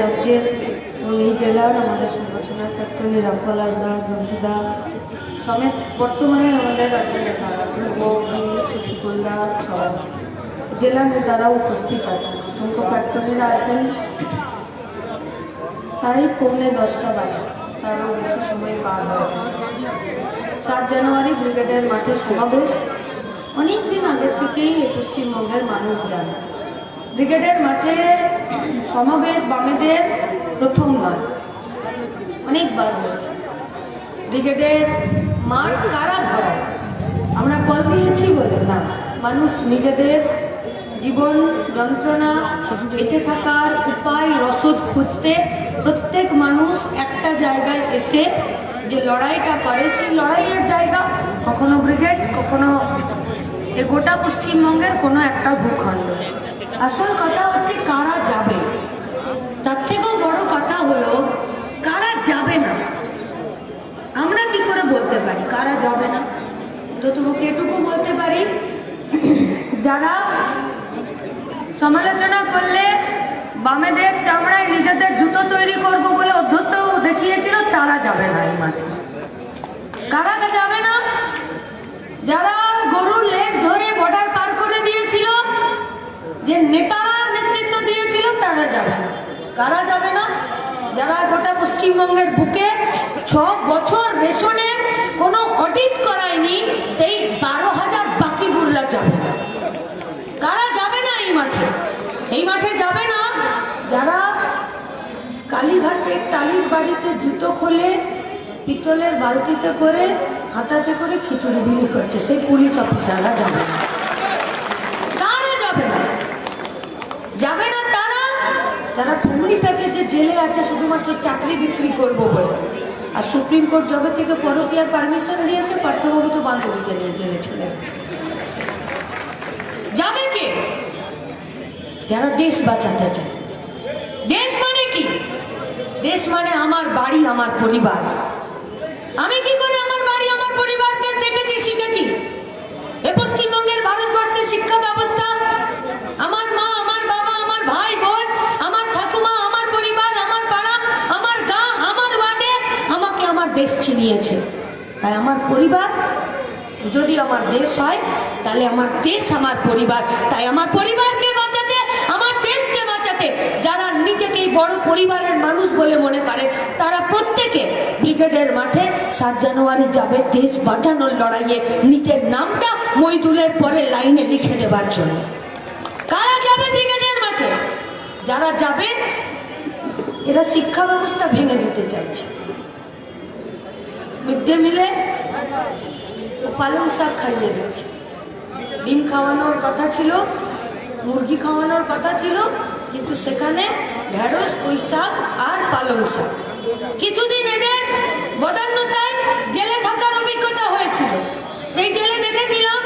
রাজ্যের এই জেলার আমাদের সংগঠনের প্রাক্তনী রামপাল আজরা গ্রন্থিদা সমেত বর্তমানের আমাদের রাজ্যের নেতারা ধ্রুব জেলার নেতারাও উপস্থিত আছেন। অসংখ্য প্রাক্তনীরা আছেন। প্রায় পৌনে দশটা বাজে। তারও বেশি সময় পার হয়ে গেছে। সাত জানুয়ারি ব্রিগেডের মাঠে সমাবেশ। অনেক দিন আগের থেকেই পশ্চিমবঙ্গের মানুষ জানে। ব্রিগেডের মাঠে সমাবেশ বামেদের প্রথম নয়। অনেকবার হয়েছে ব্রিগেডের মাঠ কারা ভরায় আমরা কল দিয়েছি বলে না। মানুষ নিজেদের জীবন যন্ত্রণা, বেঁচে থাকার উপায়, রসদ খুঁজতে প্রত্যেক মানুষ একটা জায়গায় এসে যে লড়াইটা করে, সেই লড়াইয়ের জায়গা কখনো ব্রিগেড, কখনো এ গোটা পশ্চিমবঙ্গের কোনো একটা ভূখণ্ড। আসল কথা হচ্ছে কারা যাবে? তার থেকেও বড় কথা হলো, কারা যাবে না? আমরা কি করে বলতে পারি কারা যাবে না? তো তবুকে এটুকু বলতে পারি, যারা সমালোচনা করলে বামেদের চামড়ায় নিজেদের জুতো তৈরি করব বলে অধ্যত্ত দেখিয়েছিল, তারা যাবে না এই মাঠে। কারা যাবে না? যারা গরুর লেজ ধরে বর্ডার পার করে দিয়েছিল, যে নেতারা নেতৃত্ব দিয়েছিল, তারা যাবে না। কারা যাবে না? যারা গোটা পশ্চিমবঙ্গের বুকে ছ বছর রেশনের কোনো অডিট করায়নি, সেই বারো হাজার বাকি বুড়লা যাবে না। কারা যাবে না এই মাঠে? এই মাঠে যাবে না যারা কালীঘাটে টালির বাড়িতে জুতো খোলে, পিতলের বালতিতে করে, হাতাতে করে খিচুড়ি বিলি করছে। সেই পুলিশ অফিসাররা যাবে না কারা যাবে না যাবে না তারা তারা ফ্যামিলি প্যাকেজে জেলে আছে শুধুমাত্র চাকরি বিক্রি করব বলে। আর সুপ্রিম কোর্ট জবে থেকে পরকিয়ার পারমিশন দিয়েছে, পার্থবাবু তো বান্ধবীকে নিয়ে জেলে চলে গেছে। যাবে কে? যারা দেশ বাঁচাতে চায়। দেশ মানে কি? দেশ মানে আমার বাড়ি, আমার পরিবার। আমি কি করে আমার বাড়ি, আমার পরিবারকে দেখেছি শিখেছি? চিনিয়েছে তাই আমার পরিবার, যদি আমার দেশ হয়, তাহলে আমার দেশ আমার পরিবার। তাই আমার পরিবারকে বাঁচাতে, আমার দেশকে বাঁচাতে, যারা নিজেকেই বড় পরিবারের মানুষ বলে মনে করে, তারা প্রত্যেকে ব্রিগেডের মাঠে সাত জানুয়ারি যাবে দেশ বাঁচানোর লড়াইয়ে। নিজের নামটা মইদুলের পরে লাইনে লিখে দেবার জন্য। কারা যাবে ব্রিগেডের মাঠে? যারা যাবে, এরা শিক্ষা ব্যবস্থা ভেঙে দিতে চাইছে। মিড ডে মিলে পালং শাক খাইয়ে দিচ্ছে ডিম খাওয়ানোর কথা ছিল মুরগি খাওয়ানোর কথা ছিল কিন্তু সেখানে ঢেঁড়স পুঁই শাক আর পালং শাক কিছুদিন এদের বদান্যতায় জেলে থাকার অভিজ্ঞতা হয়েছিল সেই জেলে দেখেছিলাম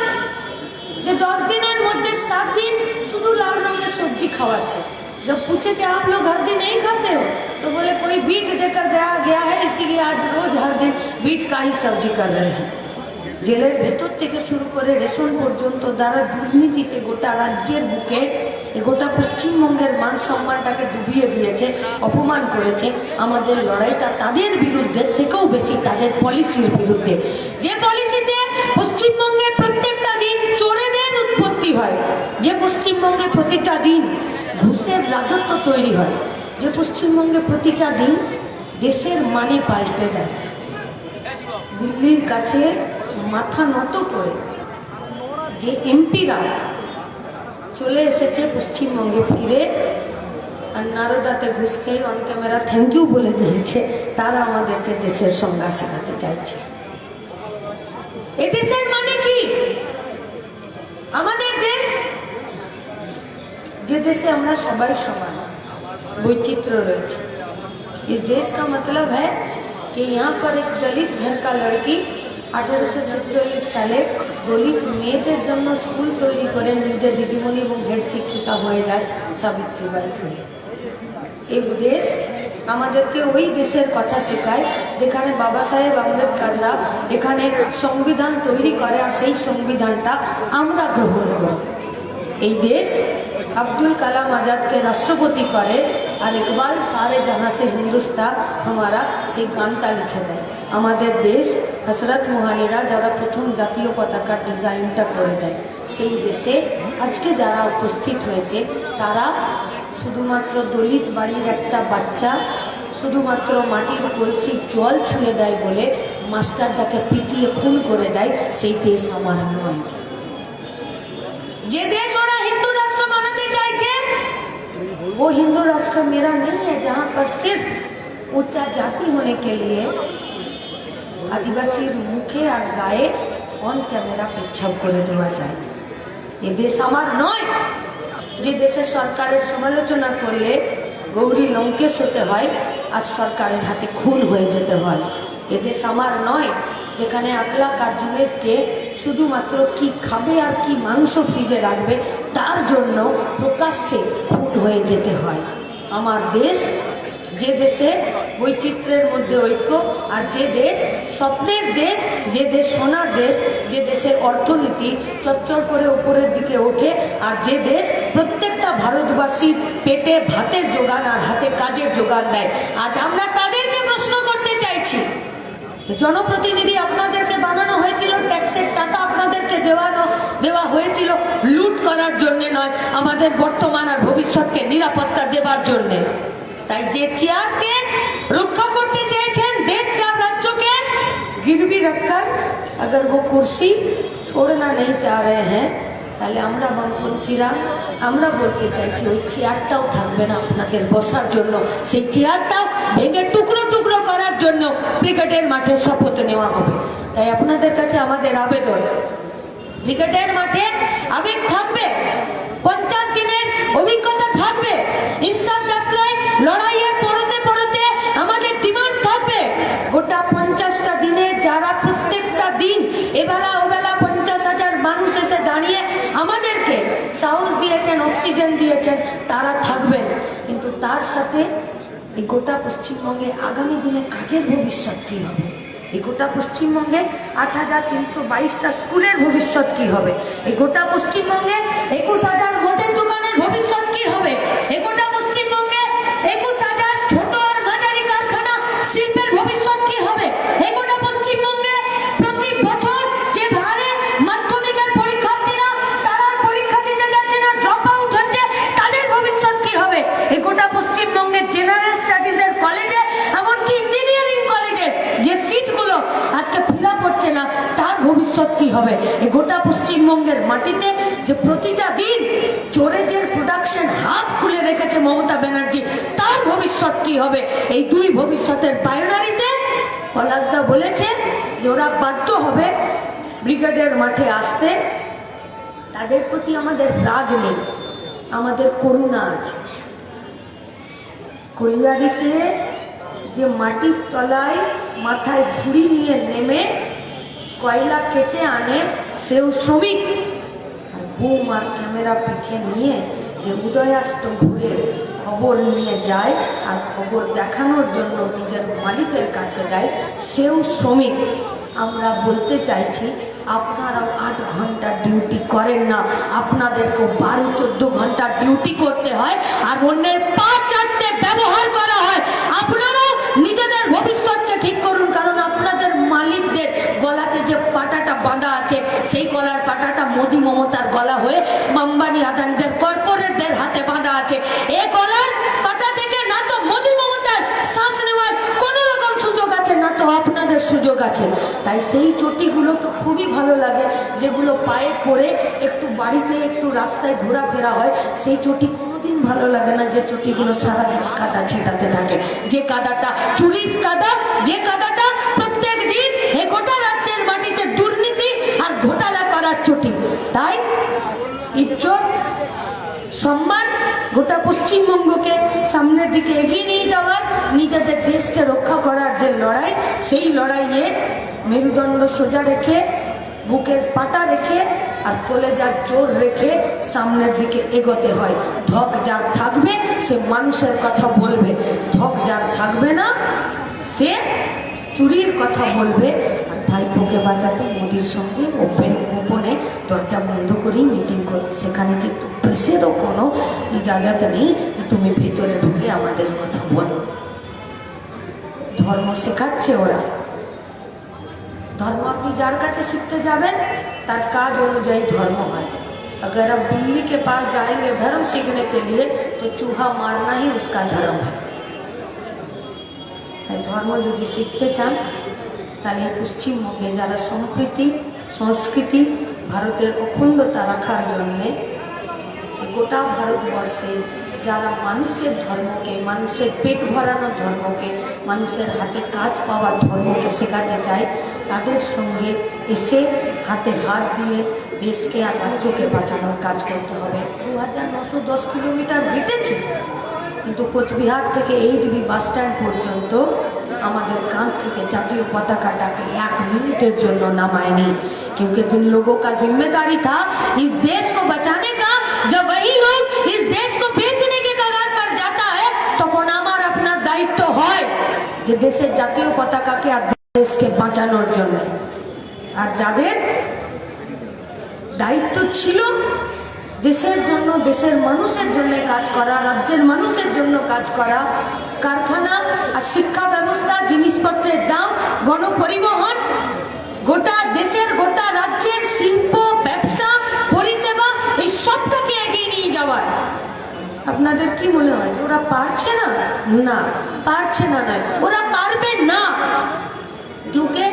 যে দশ দিনের মধ্যে সাত দিন শুধু लाल रंगेर सब्जी खावाचे जब पूछे कि आप लोग हर दिन नहीं खाते हो तो बोले कोई बीट देकर दिया गया है इसीलिए आज रोज हर दिन बीट का ही सब्जी कर रहे हैं জেলের ভেতর থেকে শুরু করে রেশন পর্যন্ত দ্বারা দুর্নীতিতে গোটা রাজ্যের বুকে এ গোটা পশ্চিমবঙ্গের মান সম্মানটাকে ডুবিয়ে দিয়েছে অপমান করেছে আমাদের লড়াইটা তাদের বিরুদ্ধে থেকেও বেশি তাদের পলিসির বিরুদ্ধে যে পলিসিতে পশ্চিমবঙ্গে প্রত্যেকটা দিন চোরেদের উৎপত্তি হয় যে পশ্চিমবঙ্গে প্রতিটা দিন ঘুষের রাজত্ব তৈরি হয় যে পশ্চিমবঙ্গে প্রতিটা দিন দেশের মানে পাল্টে দেয়। দিল্লির কাছে মাথা নত করে যে এমপিরা চলে এসেছে পশ্চিমবঙ্গে ফিরে আর নারদাতে ঘুষ খেয়ে অন ক্যামেরা থ্যাংক ইউ বলে দিয়েছে, তারা আমাদেরকে দেশের সংজ্ঞা শেখাতে চাইছে। এ দেশের মানে কি? আমাদের দেশ, যে দেশে আমরা সবাই সমান। বৈচিত্র্য রয়েছে इस देश का मतलब है कि यहाँ पर एक दलित घर का लड़की আঠেরোশো ছেচল্লিশ সালে দলিত মেয়েদের জন্য স্কুল তৈরি করে নিজে দিদিমণি এবং হেড শিক্ষিকা হয়ে যায় সাবিত্রীবাই ফুলে এই দেশ আমাদেরকে ওই দেশের কথা শেখায় যেখানে বাবা সাহেব আম্বেদকাররা এখানে সংবিধান তৈরি করে আর সেই সংবিধানটা আমরা গ্রহণ করি এই দেশ আব্দুল কালাম আজাদকে রাষ্ট্রপতি করে আর একবার সারে জাহা সে হিন্দুস্তান হামারা সেই গানটা লিখে দেয়। আমাদের দেশ হজরত মোহানিরা যারা প্রথম জাতীয় পতাকার ডিজাইনটা করে দেয়, সেই দেশে আজকে যারা উপস্থিত হয়েছে, তারা শুধুমাত্র দলিত বাড়ির একটা বাচ্চা, শুধুমাত্র মাটির কলসির জল ছুঁয়ে দেয় বলে মাস্টার যাকে পিটিয়ে খুন করে দেয়, সেই দেশ আমার নয়। যে দেশ ওরা वो हिंदू राष्ट्र मेरा नहीं है जहाँ पर सिर्फ ऊंचा जाति होने के लिए আদিবাসীর মুখে আর গায়ে অন ক্যামেরা পেচ্ছাপ করে দেওয়া যায় এ দেশ আমার নয় যে দেশে সরকারের সমালোচনা করলে গৌরী লঙ্কেশ হতে হয় আজ সরকারের হাতে খুন হয়ে যেতে হয় এ দেশ আমার নয় যেখানে আকলা কাজুনেদকে শুধুমাত্র কি খাবে আর কি মাংস ফ্রিজে রাখবে তার জন্য প্রকাশ্যে খুন হয়ে যেতে হয়। আমার দেশ, যে দেশে বৈচিত্র্যের মধ্যে ঐক্য, আর যে দেশ স্বপ্নের দেশ, যে দেশ সোনার দেশ, যে দেশের অর্থনীতি চচ্চর করে উপরের দিকে ওঠে, আর যে দেশ প্রত্যেকটা ভারতবাসীর পেটে ভাতের যোগান আর হাতে কাজের যোগান দেয়। আজ আমরা তাদেরকে প্রশ্ন করতে চাইছি। জনপ্রতিনিধি আপনাদেরকে বানানো হয়েছিল ট্যাক্সের টাকা আপনাদেরকে দেওয়ানো দেওয়া হয়েছিল লুট করার জন্যে নয় আমাদের বর্তমান আর ভবিষ্যৎকে নিরাপত্তা দেবার জন্যে তাই যে চেয়ারকে রক্ষা করতে চেয়েছেন देश का राज्यों के गिरवी रखकर अगर वो कुर्सी छोड़ना नहीं चाह रहे हैं তাহলে আমরা বামপন্থীরা, আমরা বলতে চাইছি ওই চেয়ারটাও থাকবে না আপনাদের বসার জন্য। সেই চেয়ারটাও ভেঙে টুকরো টুকরো করার জন্য ক্রিকেটের মাঠে শপথ নেওয়া হবে। তাই আপনাদের কাছে আমাদের আবেদন। ক্রিকেটের মাঠে আবেগ থাকবে, পঞ্চাশ দিনের অভিজ্ঞতা থাকবে ইনসান যাত্রায়, লড়াইয়ের পড়তে পড়তে আমাদের ডিমান্ড থাকবে। গোটা পঞ্চাশটা দিনে যারা প্রত্যেকটা দিন এবেলা ওবেলা পঞ্চাশ হাজার মানুষ এসে দাঁড়িয়ে আমাদেরকে সাহস দিয়েছেন অক্সিজেন দিয়েছেন, তারা থাকবেন। কিন্তু তার সাথে এই গোটা পশ্চিমবঙ্গে আগামী দিনে কাজের ভবিষ্যৎ কী হবে? এই গোটা পশ্চিমবঙ্গে আট হাজার তিনশো বাইশটা স্কুলের ভবিষ্যৎ কী হবে? এই গোটা পশ্চিমবঙ্গে একুশ হাজার মদের দোকানের ভবিষ্যৎ কী হবে? এই গোটা পশ্চিমবঙ্গে একুশ হবে। এই গোটা পশ্চিমবঙ্গের মাটিতে যে প্রতিটা দিন চোরেদের প্রোডাকশন হাত খুলে রেখেছে মমতা ব্যানার্জি, তার ভবিষ্যৎ কি হবে? এই দুই ভবিষ্যতের বায়োনারিতে পলাশদা বলেছে যে ওরা বাধ্য হবে ব্রিগেডের মাঠে আসতে। তাদের প্রতি আমাদের রাগ নেই, আমাদের করুণা আছে। কলিয়ারিতে যে মাটির তলায় মাথায় ঝুড়ি নিয়ে নেমে কয়লা কেটে আনে সেও শ্রমিক। আর বুম আর ক্যামেরা পিঠে নিয়ে যে উদয়াস্ত ঘুরে খবর নিয়ে যায় আর খবর দেখানোর জন্য নিজের মালিকের কাছে দেয়, সেও শ্রমিক। আমরা বলতে চাইছি আপনারাও আট ঘণ্টা ডিউটি করেন না। আপনাদেরকেও বারো, চোদ্দ ঘণ্টা ডিউটি করতে হয় আর অন্যের পা চারটে ব্যবহার করা হয়। আপনারাও নিজেদের ভবিষ্যৎকে ঠিক করুন, কারণ আপনাদের মালিকদের গলাতে যে পাটাটা বাঁধা আছে, সেই গলার পাটাটা মোদি মমতার গলা হয়ে আম্বানি আদানিদের কর্পোরেটদের হাতে বাঁধা আছে। এ গলার পাটা থেকে না তো মোদি মমতার শ্বাস নেওয়ার কোনো রকম সুযোগ আছে, না তো আপনাদের আছে তাই সেই চটিগুলো তো খুবই ভালো লাগে, যেগুলো পায়ে পরে একটু বাড়িতে একটু রাস্তায় ঘোরাফেরা হয়, সেই চটি কোনোদিন ভালো লাগে না যে চটিগুলো সারাদিন কাদা ছেটাতে থাকে। যে কাদাটা চুরির কাদা, যে কাদাটা প্রত্যেক দিন এ গোটা রাজ্যের মাটিতে দুর্নীতি আর ঘোটালা করার চটি। তাই ইজ্জত, সম্মান গোটা পশ্চিমবঙ্গকে সামনের দিকে এগিয়ে নিয়ে যাওয়ার, নিজেদের দেশকে রক্ষা করার যে লড়াই, সেই লড়াইয়ে মেরুদণ্ড সোজা রেখে, বুকের পাটা রেখে আর কলেজার জোর রেখে সামনের দিকে এগোতে হয়। ধক যার থাকবে, সে মানুষের কথা বলবে। ধক যার থাকবে না, সে চুরির কথা বলবে। আর ভাইপোকে বাঁচাতে মোদির সঙ্গে ওপেন বলে দরজা বন্ধ করেই মিটিং করবে সেখানে কিন্তু প্রেসেরও কোনো ইজাজাত নেই যে তুমি ভিতরে ঢুকে আমাদের কথা বলো। ধর্ম শেখাচ্ছে ওরা। ধর্ম আপনি যার কাছে শিখতে যাবেন, তার কাজ অনুযায়ী ধর্ম হয়। अगर आप बिल्ली के पास जाएंगे धर्म লিয়ে তো চুহা तो चूहा ধর্ম হয় তাই ধর্ম যদি শিখতে চান তাহলে পশ্চিমবঙ্গে যারা সম্প্রীতি সংস্কৃতি ভারতের অখণ্ডতা রাখার জন্যে গোটা ভারতবর্ষে যারা মানুষের ধর্মকে, মানুষের পেট ভরানো ধর্মকে, মানুষের হাতে কাজ পাওয়ার ধর্মকে শেখাতে চায়, তাদের সঙ্গে এসে হাতে হাত দিয়ে দেশকে আর রাজ্যকে বাঁচানোর কাজ করতে হবে। দু হাজার নশো দশ কিলোমিটার হেঁটেছে, কিন্তু কোচবিহার থেকে এইট বি বাস স্ট্যান্ড পর্যন্ত আমাদের কাঁধ থেকে জাতীয় পতাকাটাকে এক মিনিটের জন্য নামায়নি क्योंकि जिन लोगों का जिम्मेदारी था इस देश को बचाने का जब वही लोग इस देश को बेचने के कगार पर जाता है তখন আমার আপনার দায়িত্ব হয় যে দেশের জাতীয় পতাকাকে আর দেশকে বাঁচানোর জন্য আর যাদের দায়িত্ব ছিল দেশের জন্য, দেশের মানুষের জন্য কাজ করা, রাজ্যের মানুষের জন্য কাজ করা, কারখানা আর শিক্ষা ব্যবস্থা, জিনিসপত্রের দাম, গণপরিবহন, গোটা দেশের, গোটা রাজ্যের শিল্প, ব্যবসা, পরিষেবা, এই সবটাকে এগিয়ে নিয়ে যাওয়ার। আপনাদের কি মনে হয় যে ওরা পারছে না? না, পারছে না নয়। ওরা পারবে না। क्योंकि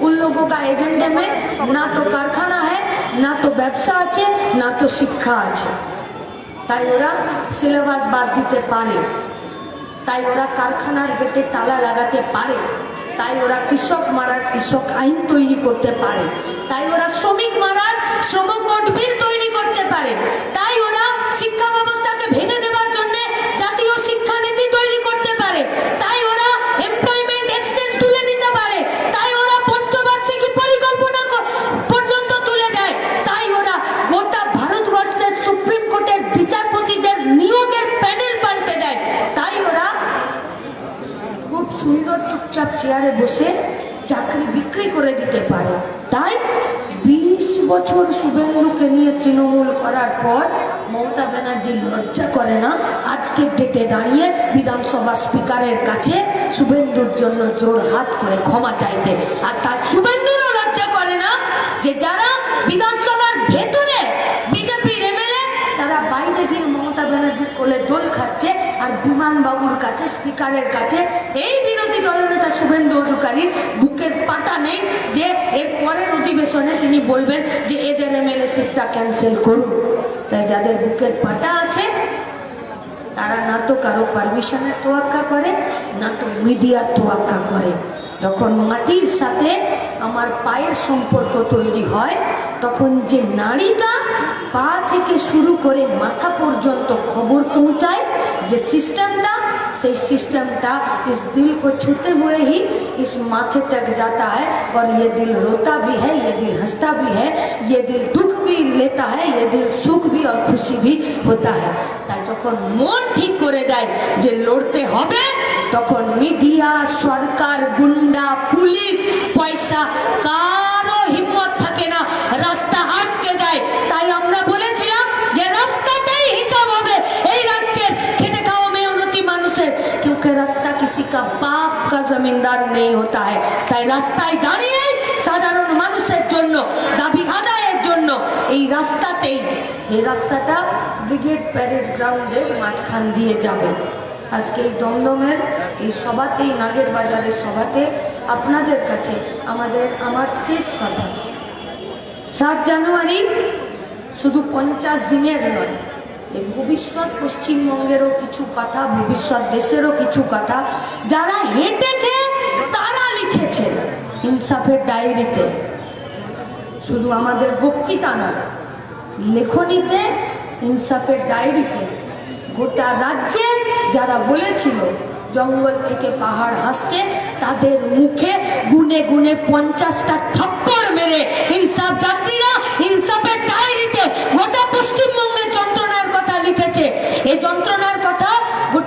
उन लोगों का एजेंडे में ना तो कारखाना है না তো ব্যবসা আছে না তো শিক্ষা আছে তাই ওরা সিলেবাস বাদ দিতে পারে তাই ওরা কারখানার গেটে তালা লাগাতে পারে তাই ওরা কৃষক মারার কৃষক আইন তৈরি করতে পারে তাই ওরা শ্রমিক মারার শ্রম কোড বিল তৈরি করতে পারে তাই বিক্রি করে দিতে পারে। তাই বিশ বছর শুভেন্দুকে নিয়ে তৃণমূল করার পর মমতা ব্যানার্জি লজ্জা করে না? আজকে ডেটে দাঁড়িয়ে বিধানসভা স্পিকারের কাছে শুভেন্দুর জন্য জোর হাত করে ক্ষমা চাইতে। আর তার শুভেন্দুরও লজ্জা করে না যে যারা বিধানসভার ভেতরে বিজেপির এমএলএ তারা বাইরে গিয়ে মমতা কোলে দোল খাচ্ছে আর বিমানবাবুর কাছে স্পিকারের কাছে, এই বিরোধী দলনেতা শুভেন্দু অধিকারীর বুকের পাটা নেই যে এর পরের অধিবেশনে তিনি বলবেন যে এদের এমএলএ সিটটা ক্যান্সেল করুন। তাই যাদের বুকের পাটা আছে, তারা না তো কারও পারমিশনের তোয়াক্কা করে, না তো মিডিয়ার তোয়াক্কা করে। যখন মাটির সাথে আমার পায়ের সম্পর্ক তৈরি হয়, তখন যে নারীটা পা থেকে শুরু করে মাথা পর্যন্ত খবর পৌঁছায়, যে সিস্টেমটা, সেই সিস্টেমটা ইস দিল কো ছুতে हुए ही इस माथे तक जाता है और ये दिल रोता भी है ये दिल हंसता भी है ये दिल दुख भी लेता है ये दिल सुख তাই যখন মন ঠিক করে দেয় যে লড়তে হবে তখন মিডিয়া সরকার গুন্ডা পুলিশ পয়সা কারো হিম্মত থাকে না রাস্তা আটকে দেয় তাই আমরা বলেছিলাম যে রাস্তাতেই হিসাব হবে এই রাজ্যের খেটে খাওয়া মেহনতি মানুষের क्योंकि রাস্তা किसी का बाप का जमींदार नहीं होता है তাই রাস্তায় দাঁড়িয়ে সাধারণ মানুষের জন্য দাবি আদায়ের জন্য এই রাস্তাতেই এই রাস্তাটা ব্রিগেড প্যারেড গ্রাউন্ডের মাঝখান দিয়ে যাবে আজকে এই দমদমের এই সভাতেই নাগের বাজারের সভাতে আপনাদের কাছে আমাদের, আমার শেষ কথা। সাত জানুয়ারি শুধু পঞ্চাশ দিনের নয়, এই ভবিষ্যৎ পশ্চিমবঙ্গেরও কিছু কথা, ভবিষ্যৎ দেশেরও কিছু কথা, যারা হেঁটেছে, তারা লিখেছে ইনসাফের ডায়েরিতে। শুধু আমাদের বক্তৃতা নয়, লেখনীতে, ইনসাফের ডায়েরিতে গোটা রাজ্যে যারা বলেছিল, জঙ্গল থেকে পাহাড় হাসছে, তাদের মুখে গুনে গুনে পঞ্চাশটা থাপ্পড় মেরে ইনসাফ যাত্রীরা ইনসাফের ডায়েরিতে গোটা পশ্চিমবঙ্গের যন্ত্রণার কথা লিখেছে। এই যন্ত্রণার কথা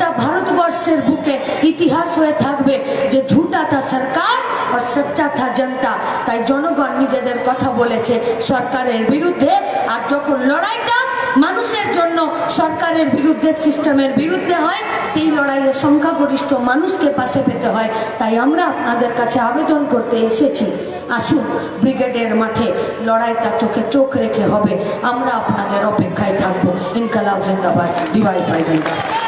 গোটা ভারতবর্ষের বুকে ইতিহাস হয়ে থাকবে যে ঝুটা থা সরকার আর সচ্চা থা জনতা। তাই জনগণ নিজেদের কথা বলেছে সরকারের বিরুদ্ধে। আর যখন লড়াইটা মানুষের জন্য সরকারের বিরুদ্ধে, সিস্টেমের বিরুদ্ধে হয়, সেই লড়াইয়ে সংখ্যাগরিষ্ঠ মানুষকে পাশে পেতে হয়। তাই আমরা আপনাদের কাছে আবেদন করতে এসেছি। আসুন ব্রিগেডের মাঠে লড়াইটা চোখে চোখ রেখে হবে। আমরা আপনাদের অপেক্ষায় থাকব। ইনকালাব জিন্দাবাদ। ডিভাইড বাই জিন্দাবাদ।